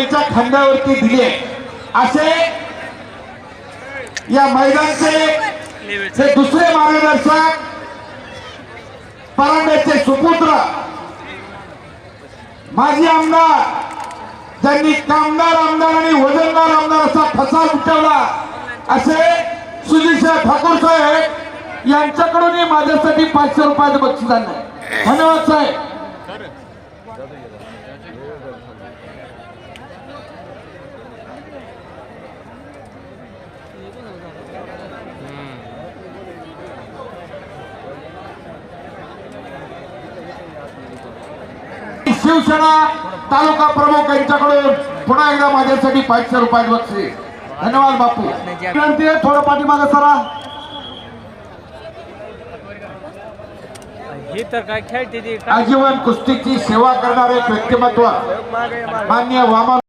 त्याच्या खांद्यावरती दिले असे या मैदानचे हे दुसरे मार्गदर्शक परांड्याचे सुपुत्र माजी आमदार ज्यांनी कामदार आमदार आणि वजनदार आमदार असा फसा उठवला असे सुधीर ठाकूर साहेब यांच्याकडूनही माझ्यासाठी पाचशे रुपयाचं बक्षीस आणलं धन्यवाद साहेब. शिवसेना तालुका प्रमुख यांच्याकडून पुन्हा एकदा माझ्यासाठी पाचशे रुपयात बक्षीस. धन्यवाद बापू. विनंती आहे थोडं पाठीमागे सरा. आजीवन कुस्तीची सेवा करणारे व्यक्तिमत्व. मान्य वामन